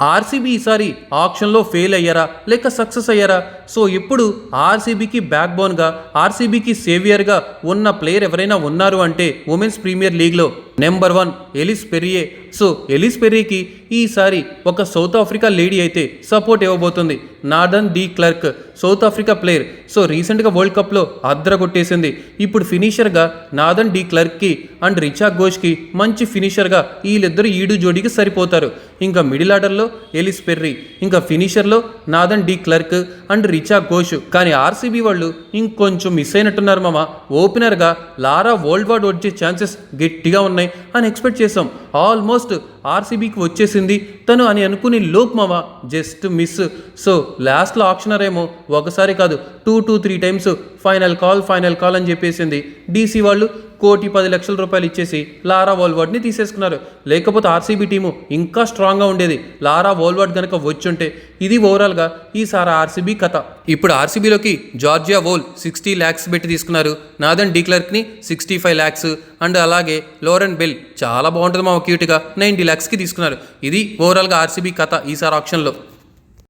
RCB ఈసారి ఆప్షన్లో fail అయ్యారా? లేక సక్సెస్ అయ్యారా? సో ఇప్పుడు ఆర్సీబీకి బ్యాక్ బోన్గా ఆర్సీబీకి సేవియర్గా ఉన్న ప్లేయర్ ఎవరైనా ఉన్నారు అంటే ఉమెన్స్ ప్రీమియర్ లీగ్లో number one Ellyse పెరియే so Ellyse పెరియకి ఈసారి ఒక సౌత్ ఆఫ్రికా లేడీ అయితే support ఇవ్వబోతుంది. Nadine de Klerk South Africa player so రీసెంట్గా వరల్డ్ కప్లో అద్ర కొట్టేసింది. ఇప్పుడు ఫినిషర్గా నాదన్ డి క్లర్క్కి అండ్ రిచా ఘోష్కి మంచి ఫినిషర్గా వీళ్ళిద్దరు ఈడు జోడీకి సరిపోతారు. ఇంకా మిడిల్ ఆర్డర్లో ఎలిస్ పెర్రీ ఇంకా ఫినిషర్లో Nadine de Klerk and Richa Ghosh కానీ ఆర్సీబీ వాళ్ళు ఇంకొంచెం మిస్ అయినట్టున్నారు మామ. ఓపెనర్గా లారా వరల్డ్ వార్డ్ వచ్చే ఛాన్సెస్ గట్టిగా ఉన్నాయి. అని ఎక్స్పెక్ట్ చేసాం ఆల్మోస్ట్ ఆర్సీబీకి వచ్చేసింది. తను అని అనుకుని లోప్ జస్ట్ మిస్. సో లాస్ట్లో ఆప్షనర్ ఏమో ఒకసారి కాదు two two three times final call final call అని చెప్పేసింది. డీసీ వాళ్ళు కోటి పది లక్షల రూపాయలు ఇచ్చేసి లారా వోల్వర్డ్ని తీసేసుకున్నారు. లేకపోతే ఆర్సీబీ టీము ఇంకా స్ట్రాంగ్గా ఉండేది. లారా వోల్వర్డ్ కనుక వచ్చుంటే ఇది ఓవరాల్గా ఈసారి ఆర్సీబీ కథ. ఇప్పుడు ఆర్సీబీలోకి జార్జియా వోల్ సిక్స్టీ ల్యాక్స్ పెట్టి తీసుకున్నారు. నాదన్ డీక్లర్క్ని సిక్స్టీ ఫైవ్ ల్యాక్స్ అండ్ అలాగే లోరెన్ బెల్ చాలా బాగుంటుంది మా క్యూట్గా నైంటీ ల్యాక్స్కి తీసుకున్నారు. ఇది ఓవరాల్గా ఆర్సీబీ కథ ఈసారి ఆప్షన్లో